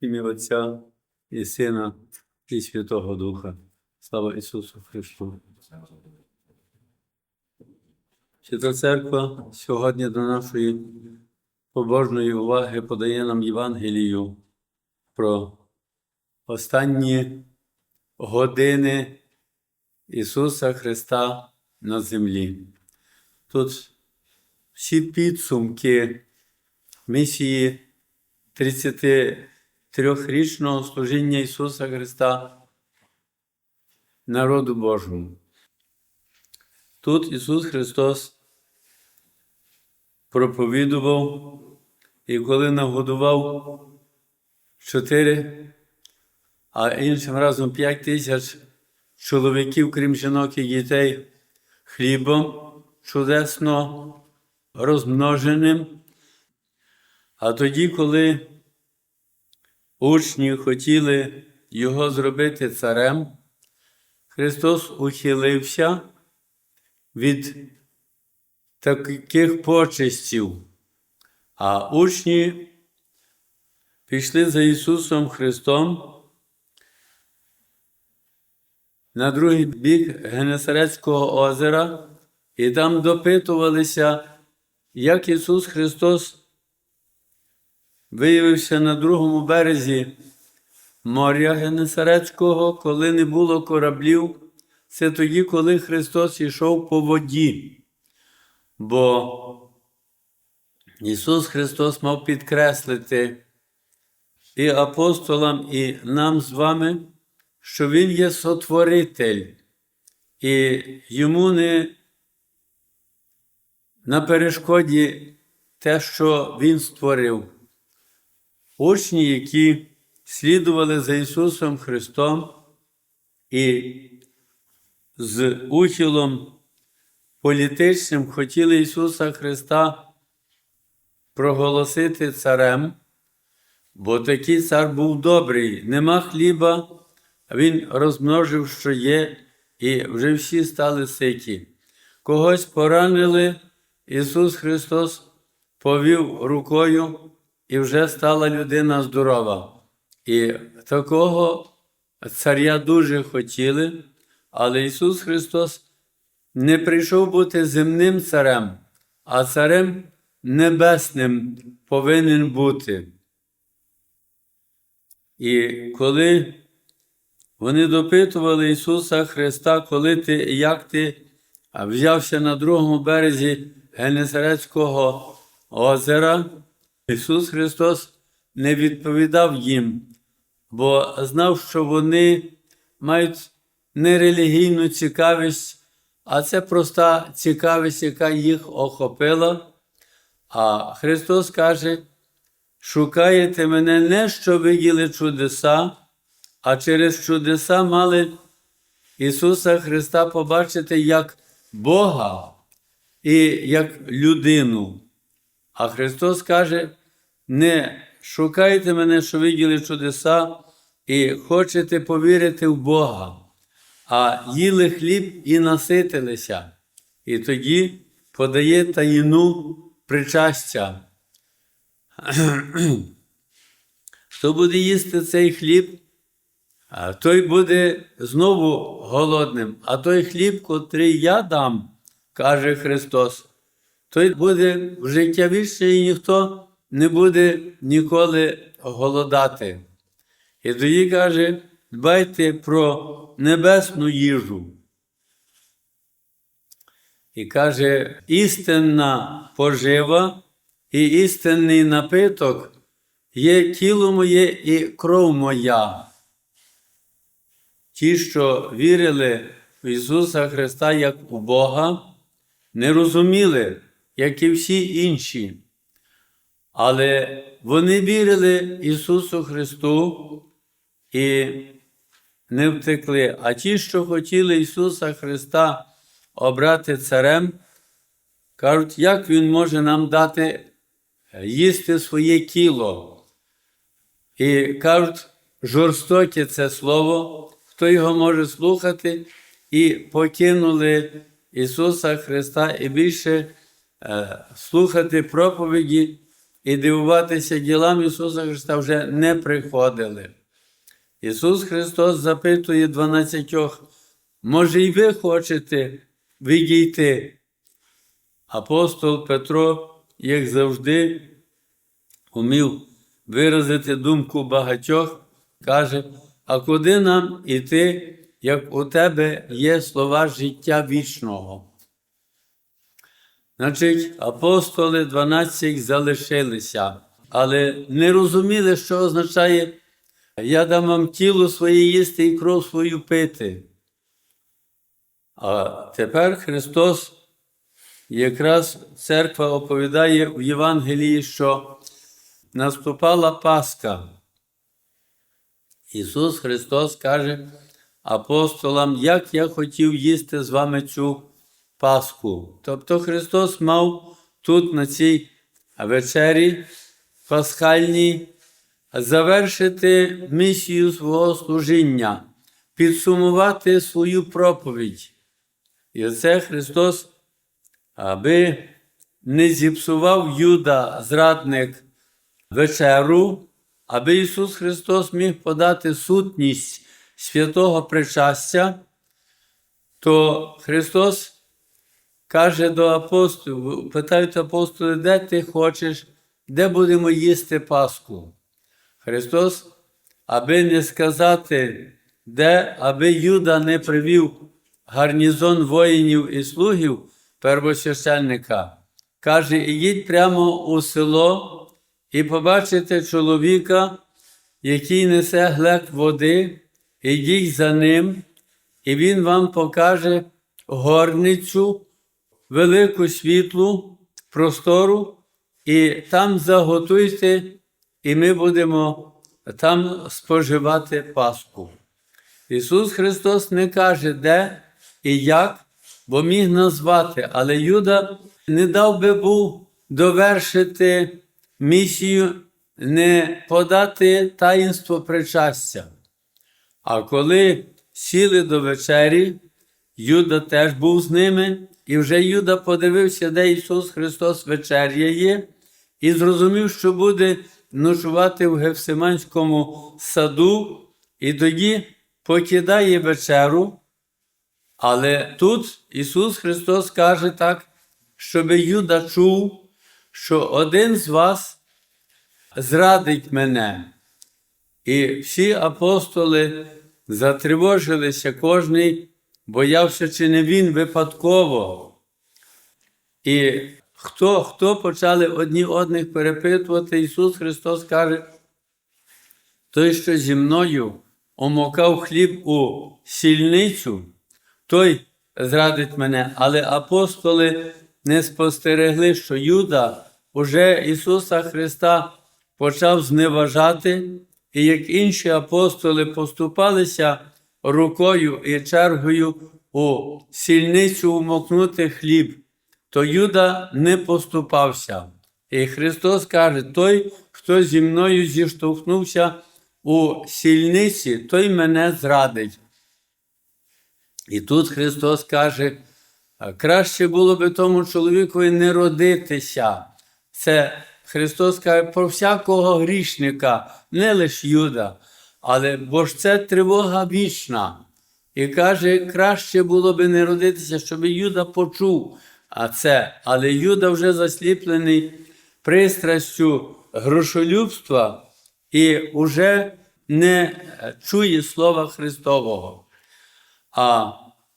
ім'я Отця і Сина, і Святого Духа. Слава Ісусу Христу. Свята Церква сьогодні до нашої побожної уваги подає нам Євангелію про останні години Ісуса Христа на землі. Тут всі підсумки місії 33-річного служіння Ісуса Христа народу Божому. Тут Ісус Христос проповідував і коли нагодував чотири, а іншим разом п'ять тисяч чоловіків, крім жінок і дітей, хлібом чудесно розмноженим. А тоді, коли учні хотіли його зробити царем, Христос ухилився від таких почестів, а учні пішли за Ісусом Христом. На другий бік Генесарецького озера. І там допитувалися, як Ісус Христос виявився на другому березі моря Генесарецького, коли не було кораблів. Це тоді, коли Христос йшов по воді. Бо Ісус Христос мав підкреслити і апостолам, і нам з вами, що Він є сотворитель, і йому не на перешкоді те, що Він створив. Учні, які слідували за Ісусом Христом і з ухилом політичним хотіли Ісуса Христа проголосити царем, бо такий цар був добрий, нема хліба, Він розмножив, що є, і вже всі стали ситі. Когось поранили, Ісус Христос повів рукою, і вже стала людина здорова. І такого царя дуже хотіли, але Ісус Христос не прийшов бути земним царем, а царем небесним повинен бути. І коли вони допитували Ісуса Христа, коли ти як ти взявся на другому березі Генесарецького озера, Ісус Христос не відповідав їм, бо знав, що вони мають не релігійну цікавість, а це проста цікавість, яка їх охопила. А Христос каже: шукаєте мене не що виділи чудеса, а через чудеса мали Ісуса Христа побачити як Бога і як людину. А Христос каже: не шукайте мене, що виділи чудеса, і хочете повірити в Бога, а їли хліб і наситилися. І тоді подає таїну причастя. Хто буде їсти цей хліб, той буде знову голодним. А той хліб, котрий я дам, каже Христос, той буде в життя вічне і ніхто не буде ніколи голодати. І тоді каже, дбайте про небесну їжу. І каже, істинна пожива і істинний напиток є тіло моє і кров моя. Ті, що вірили в Ісуса Христа як у Бога, не розуміли, як і всі інші. Але вони вірили Ісусу Христу і не втекли. А ті, що хотіли Ісуса Христа обрати царем, кажуть, як Він може нам дати їсти своє тіло. І кажуть, жорстоке це слово, хто його може слухати, і покинули Ісуса Христа і більше е, слухати проповіді і дивуватися ділам Ісуса Христа вже не приходили. Ісус Христос запитує дванадцятьох, може, і ви хочете відійти? Апостол Петро, як завжди, умів виразити думку багатьох, каже, а куди нам іти, як у тебе є слова життя вічного? Значить, апостоли 12 залишилися, але не розуміли, що означає я дам вам тіло своє їсти і кров свою пити. А тепер Христос, якраз церква оповідає в Євангелії, що наступала Пасха. Ісус Христос каже апостолам, як я хотів їсти з вами цю Пасху. Тобто Христос мав тут на цій вечері пасхальній завершити місію свого служіння, підсумувати свою проповідь. І оце Христос, аби не зіпсував Юда, зрадник, вечеру, аби Ісус Христос міг подати сутність святого причастя, то Христос каже до апостолів, питають апостоли, де ти хочеш, де будемо їсти Пасху. Христос, аби не сказати, де, аби Юда не привів гарнізон воїнів і слугів первосвященника, каже, ідіть прямо у село і побачите чоловіка, який несе глек води, ідіть за ним, і він вам покаже горницю, велику світлу, простору, і там заготуйте, і ми будемо там споживати Пасху. Ісус Христос не каже, де і як, бо міг назвати, але Юда не дав би був довершити місію, не подати таїнство причастя. А коли сіли до вечері, Юда теж був з ними, і вже Юда подивився, де Ісус Христос вечеряє, і зрозумів, що буде ночувати в Гефсиманському саду, і тоді покидає вечеру. Але тут Ісус Христос каже так, щоб Юда чув, що один з вас зрадить мене. І всі апостоли затривожилися, кожний боявся, чи не він випадково. І хто хто почали одні одних перепитувати, Ісус Христос каже, той, що зі мною омокав хліб у сільницю, той зрадить мене. Але апостоли не спостерегли, що Юда уже Ісуса Христа почав зневажати, і як інші апостоли поступалися рукою і чергою у сільницю умокнути хліб, то Юда не поступався. І Христос каже: той, хто зі мною зіштовхнувся у сільниці, той мене зрадить. І тут Христос каже, краще було би тому чоловікові не родитися. Це Христос каже про всякого грішника, не лише Юда, але бо ж це тривога вічна. І каже, краще було би не родитися, щоб Юда почув це. Але Юда вже засліплений пристрастю грошолюбства і вже не чує Слова Христового. А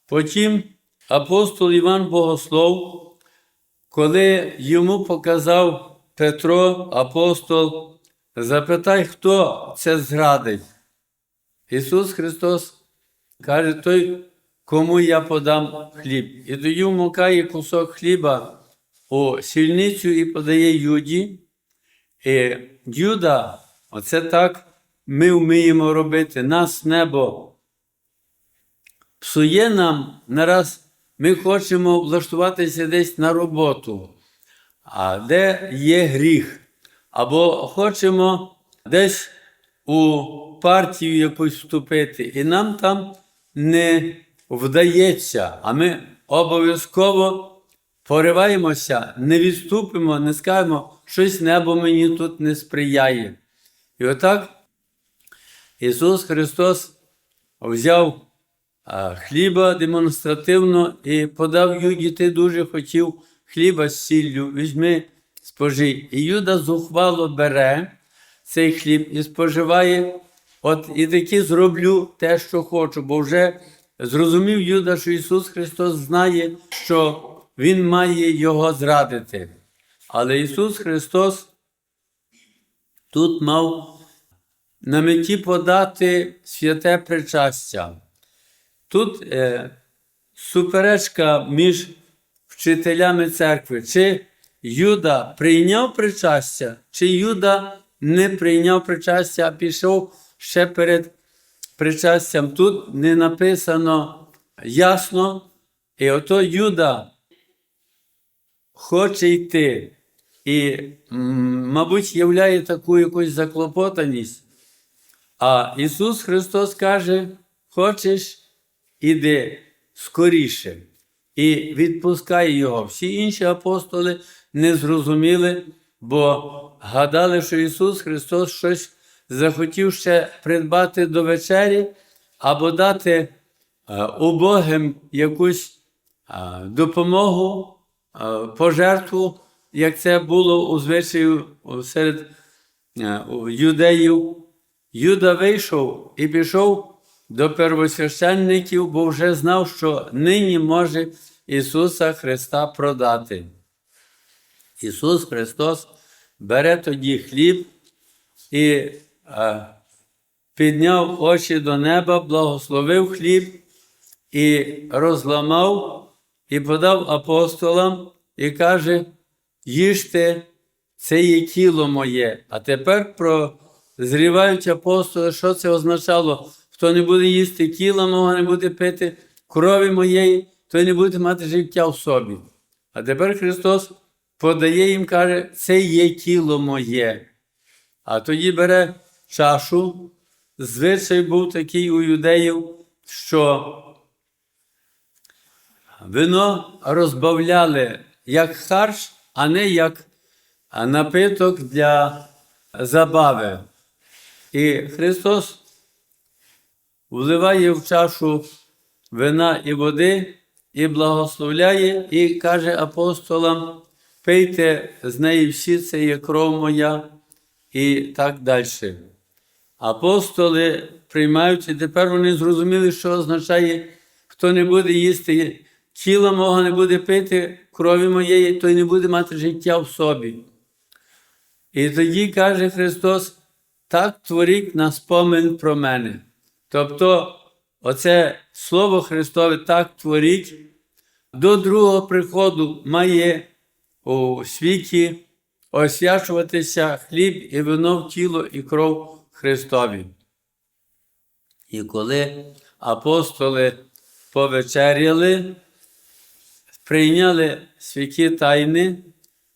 потім апостол Іван Богослов, коли йому показав Петро, апостол, запитай, хто це зрадить. Ісус Христос каже, той, кому я подам хліб. І тоді вмокає кусок хліба у сільницю і подає Юді. І Юда, оце так ми вміємо робити. Нас небо псує нам нараз, ми хочемо влаштуватися десь на роботу, а де є гріх. Або хочемо десь у партію якусь вступити, і нам там не вдається, а ми обов'язково пориваємося, не відступимо, не скажемо, щось небо мені тут не сприяє. І отак Ісус Христос взяв хліба демонстративно і подав Юді, ти дуже хотів хліба з сіллю, візьми, спожий. І Юда зухвало бере цей хліб і споживає. От і таки зроблю те, що хочу, бо вже зрозумів Юда, що Ісус Христос знає, що Він має його зрадити. Але Ісус Христос тут мав на меті подати святе причастя. Тут е, суперечка між вчителями церкви, чи Юда прийняв причастя, чи Юда не прийняв причастя, а пішов ще перед причастям. Тут не написано ясно. І ото Юда хоче йти. І, мабуть, являє таку якусь заклопотаність. А Ісус Христос каже: хочеш, іди скоріше. І відпускає його. Всі інші апостоли не зрозуміли, бо гадали, що Ісус Христос щось захотів ще придбати до вечері або дати е, убогим якусь е, допомогу, е, пожертву, як це було у звичаю серед юдеїв. Юда вийшов і пішов до первосвященників, бо вже знав, що нині може Ісуса Христа продати. Ісус Христос бере тоді хліб і е, підняв очі до неба, благословив хліб і розламав, і подав апостолам, і каже: їжте, це є тіло моє. А тепер прозрівають апостоли, що це означало. Хто не буде їсти тіла мого, не буде пити крові моєї, той не буде мати життя в собі. А тепер Христос подає їм, каже, це є тіло моє. А тоді бере чашу. Звичай був такий у юдеїв, що вино розбавляли як харч, а не як напиток для забави. І Христос вливає в чашу вина і води, і благословляє, і каже апостолам: пийте з неї всі, це є кров моя, і так далі. Апостоли приймають, і тепер вони зрозуміли, що означає, хто не буде їсти тіла мого, не буде пити крові моєї, той не буде мати життя в собі. І тоді каже Христос: так творіть на спомин про мене. Тобто, оце Слово Христове так творіть, до другого приходу має у світі освячуватися хліб і вино в тіло і кров Христові. І коли апостоли повечеряли, прийняли святі тайни,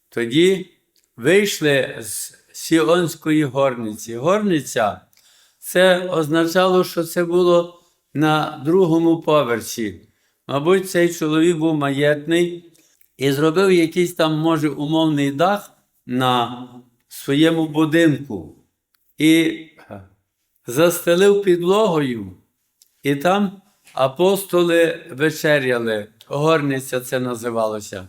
тоді вийшли з Сіонської горниці. Горниця це означало, що це було на другому поверсі. Мабуть, цей чоловік був маєтний і зробив якийсь там, може, умовний дах на своєму будинку і застелив підлогою, і там апостоли вечеряли. Горниця це називалося.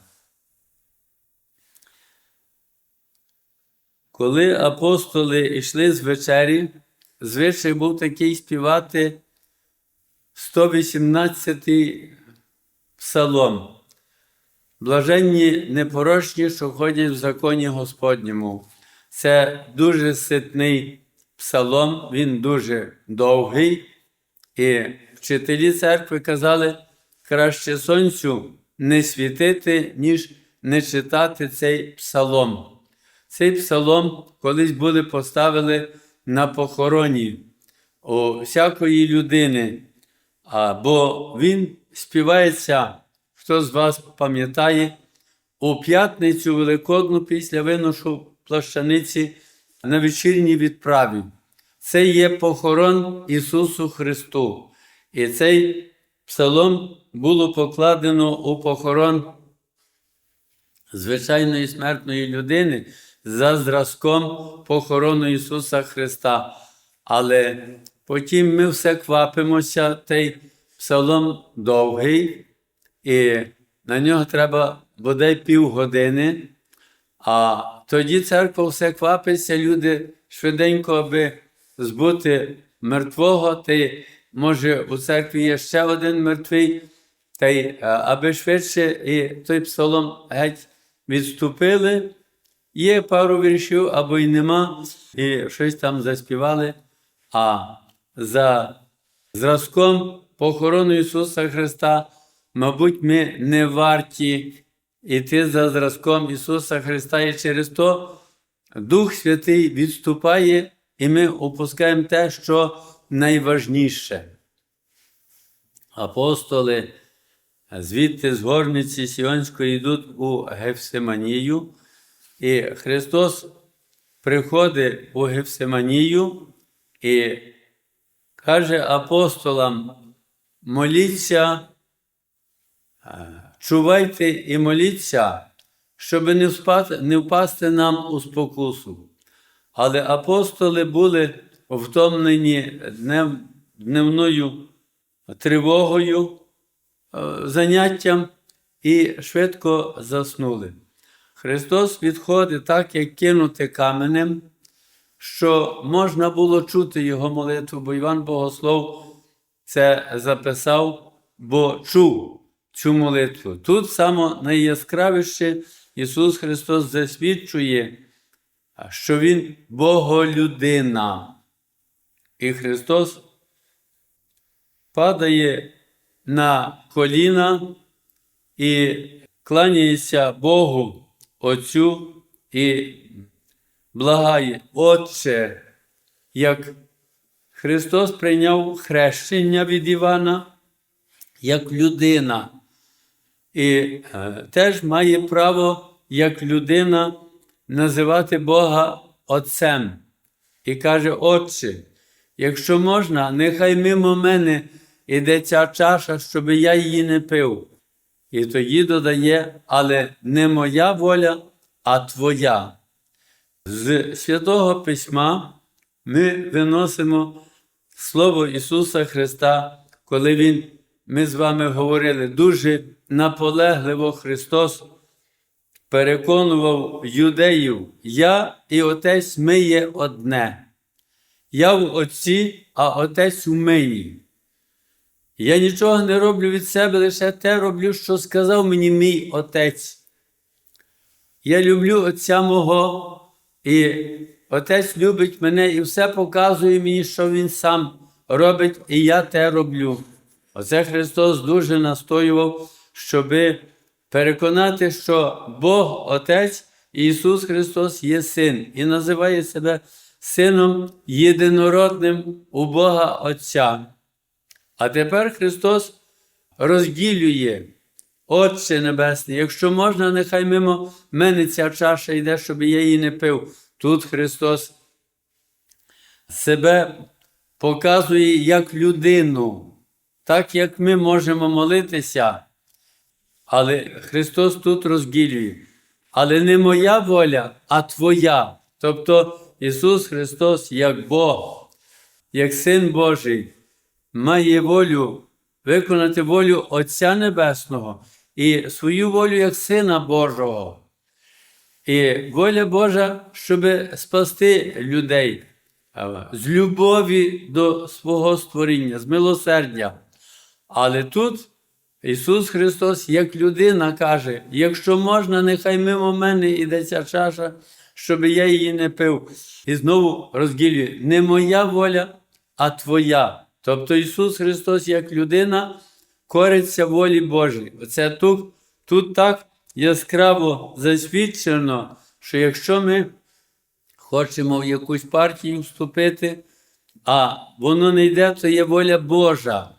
Коли апостоли йшли з вечері, звичай був такий співати 118-й псалом. Блаженні непорочні, що ходять в законі Господньому. Це дуже ситний псалом, він дуже довгий. І вчителі церкви казали, краще сонцю не світити, ніж не читати цей псалом. Цей псалом колись були поставили на похороні у всякої людини, бо він співається, хто з вас пам'ятає, у п'ятницю Великодну після виношу плащаниці на вечірній відправі. Це є похорон Ісусу Христу. І цей псалом було покладено у похорон звичайної смертної людини за зразком похорону Ісуса Христа. Але потім ми все квапимося, той псалом довгий, і на нього треба бодай півгодини. А тоді церква все квапиться, люди швиденько, аби збути мертвого, та й може у церкві є ще один мертвий, та й е, аби швидше і той псалом геть відступили. Є пару віршів або й нема, і щось там заспівали. А за зразком похорону Ісуса Христа, мабуть, ми не варті йти за зразком Ісуса Христа, і через то Дух Святий відступає, і ми опускаємо те, що найважніше. Апостоли звідти з горниці Сіонської йдуть у Гефсиманію, і Христос приходить у Гефсиманію і каже апостолам: моліться, чувайте і моліться, щоб не впасти, не впасти нам у спокусу. Але апостоли були втомлені днев, дневною тривогою, е, заняттям і швидко заснули. Христос відходить так, як кинути каменем, що можна було чути Його молитву, бо Іван Богослов це записав, бо чув цю молитву. Тут саме найяскравіше Ісус Христос засвідчує, що Він Боголюдина. І Христос падає на коліна і кланяється Богу Отцю і благає, Отче, як Христос прийняв хрещення від Івана як людина, і е, теж має право як людина називати Бога Отцем. І каже, Отче, якщо можна, нехай мимо мене іде ця чаша, щоб я її не пив. І тоді додає, але не моя воля, а Твоя. З Святого Письма ми виносимо Слово Ісуса Христа, коли Він, ми з вами говорили, дуже наполегливо Христос переконував юдеїв, я і Отець ми є одне. Я в Отці, а Отець у мені. Я нічого не роблю від себе, лише те роблю, що сказав мені мій Отець. Я люблю Отця мого, і Отець любить мене і все показує мені, що Він сам робить, і я те роблю. Оце Христос дуже настоював, щоб переконати, що Бог Отець Ісус Христос є Син, і називає себе Сином єдинородним у Бога Отця. А тепер Христос розділює, Отче Небесний, якщо можна, нехай мимо мене ця чаша йде, щоб я її не пив. Тут Христос себе показує як людину, так як ми можемо молитися. Але Христос тут розділює. Але не моя воля, а Твоя. Тобто Ісус Христос як Бог, як Син Божий має волю виконати волю Отця Небесного і свою волю як Сина Божого. І воля Божа, щоб спасти людей з любові до свого створіння, з милосердя. Але тут Ісус Христос, як людина, каже: якщо можна, нехай мимо мене іде ця чаша, щоб я її не пив. І знову розділює: не моя воля, а Твоя. Тобто Ісус Христос, як людина, кориться волі Божій. Оце тут, тут так яскраво засвідчено, що якщо ми хочемо в якусь партію вступити, а воно не йде, то є воля Божа.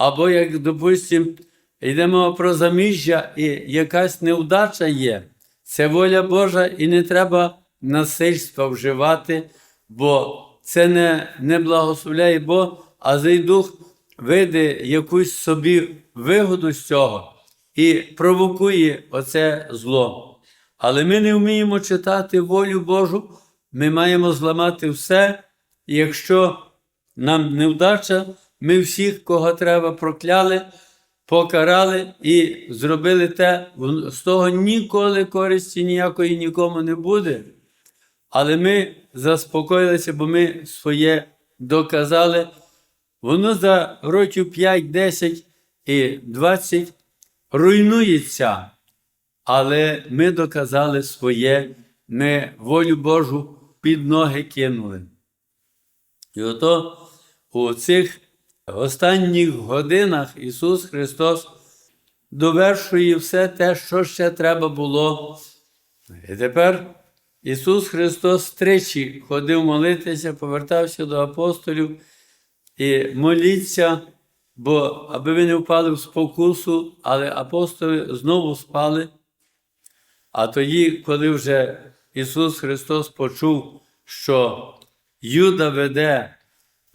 Або, як, допустимо, йдемо про заміжжя, і якась невдача є, це воля Божа, і не треба насильства вживати, бо це не, не благословляє Бог, а зей дух виде якусь собі вигоду з цього і провокує оце зло. Але ми не вміємо читати волю Божу, ми маємо зламати все, якщо нам невдача, ми всіх, кого треба, прокляли, покарали і зробили те, з того ніколи користі ніякої нікому не буде. Але ми заспокоїлися, бо ми своє доказали. Воно за років 5, 10 і 20 руйнується. Але ми доказали своє, ми волю Божу під ноги кинули. І ото у цих останніх годинах Ісус Христос довершує все те, що ще треба було. І тепер Ісус Христос тричі ходив молитися, повертався до апостолів і моліться, бо аби ви не впали в спокусу, але апостоли знову спали. А тоді, коли вже Ісус Христос почув, що Юда веде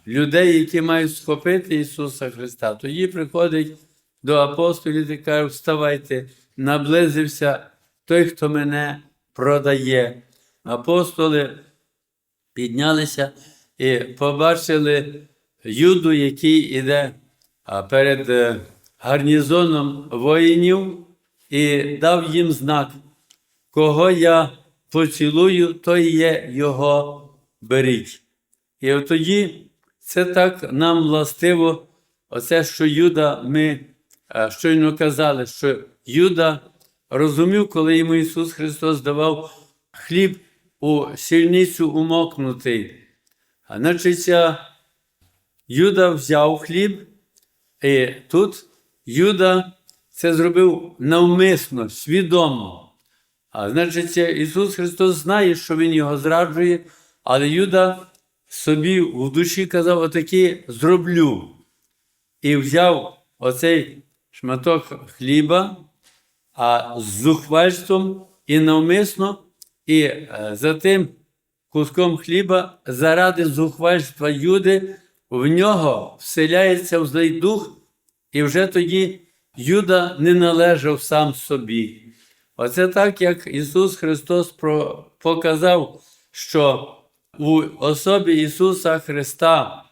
людей, які мають схопити Ісуса Христа, тоді приходить до апостолів і каже, вставайте, наблизився той, хто мене продає. Апостоли піднялися і побачили Юду, який іде перед е, гарнізоном воїнів, і дав їм знак, кого я поцілую, той є його беріть. І от тоді це так нам властиво, оце, що Юда, ми е, щойно казали, що Юда розумів, коли йому Ісус Христос давав хліб у сільницю умокнутий. А значить, Юда взяв хліб, і тут Юда це зробив навмисно, свідомо. А значить, Ісус Христос знає, що Він його зраджує, але Юда собі в душі казав, отакі зроблю. І взяв оцей шматок хліба, а з зухвальством і навмисно, і е, за тим куском хліба, заради зухвальства Юди, в нього вселяється в злий дух, і вже тоді Юда не належав сам собі. Оце так, як Ісус Христос показав, що у особі Ісуса Христа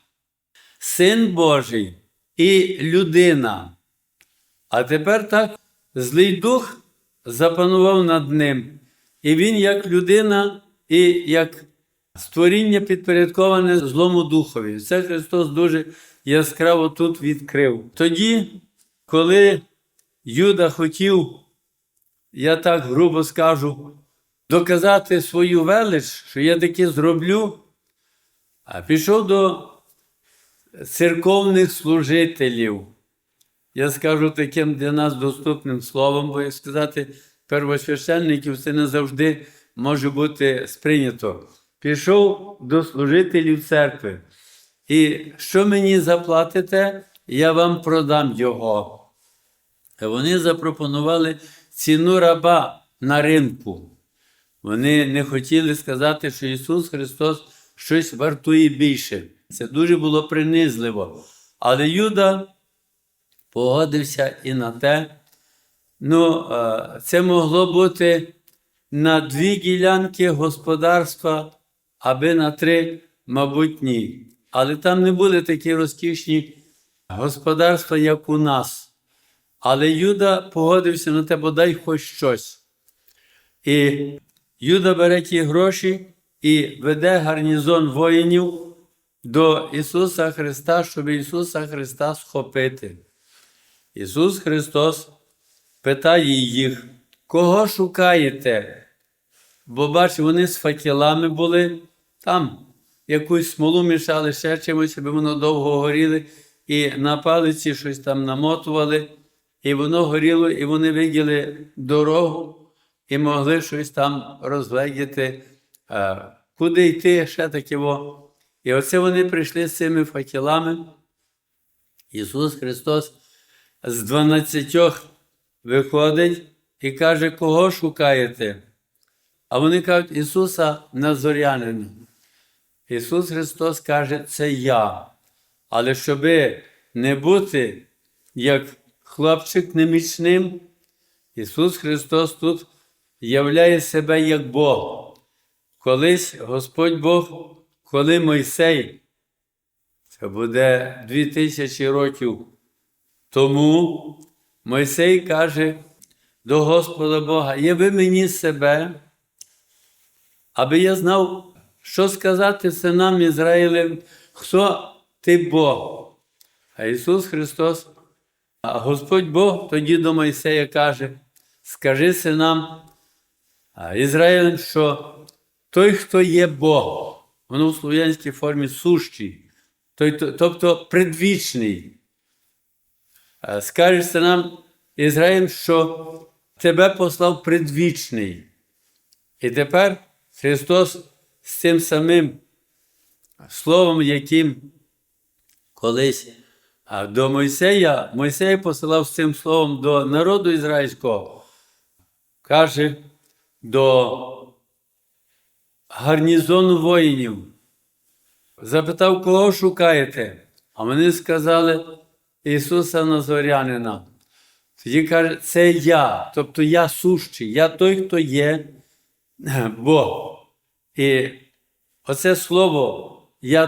Син Божий і людина. А тепер так злий дух запанував над ним. І він, як людина, і як створіння підпорядковане злому духові. Це Христос дуже яскраво тут відкрив. Тоді, коли Юда хотів, я так грубо скажу, доказати свою велич, що я таки зроблю, а пішов до церковних служителів. Я скажу таким для нас доступним словом, бо як сказати, первосвященників це не завжди може бути сприйнято. Пішов до служителів церкви. І що мені заплатите, я вам продам його. Вони запропонували ціну раба на ринку. Вони не хотіли сказати, що Ісус Христос щось вартує більше. Це дуже було принизливо. Але Юда погодився і на те. Ну, е, це могло бути на дві ділянки господарства, аби на три, мабуть, ні. Але там не були такі розкішні господарства, як у нас. Але Юда погодився на те, бодай хоч щось. І Юда бере ті гроші і веде гарнізон воїнів до Ісуса Христа, щоб Ісуса Христа схопити. Ісус Христос питає їх, кого шукаєте? Бо бач, вони з факелами були там, якусь смолу мішали ще чимось, аби воно довго горіло, і на палиці щось там намотували, і воно горіло, і вони виділи дорогу і могли щось там розгледіти, е, куди йти, ще таке. І оце вони прийшли з цими факелами. Ісус Христос з дванадцятьох виходить і каже, кого шукаєте? А вони кажуть, Ісуса Назорянина. Ісус Христос каже, це я. Але щоби не бути як хлопчик немічним, Ісус Христос тут являє себе як Бог. Колись Господь Бог, коли Мойсей, це буде дві тисячі років тому, Мойсей каже до Господа Бога, яви мені себе, аби я знав, що сказати синам Ізраїлем, хто ти Бог. А Ісус Христос, а Господь Бог тоді до Мойсея каже: скажи синам Ізраїлем, що той, хто є Бог, воно в слов'янській формі сущий, той, тобто предвічний. А, Скажеш синам Ізраїлем, що тебе послав предвічний. І тепер Христос з цим самим словом, яким колись до Мойсея, Мойсей посилав з цим словом до народу ізраїльського, каже до гарнізону воїнів. Запитав, кого шукаєте? А вони сказали Ісуса Назорянина. Тоді каже, це я, тобто я сущий, я той, хто є Бог. І оце слово я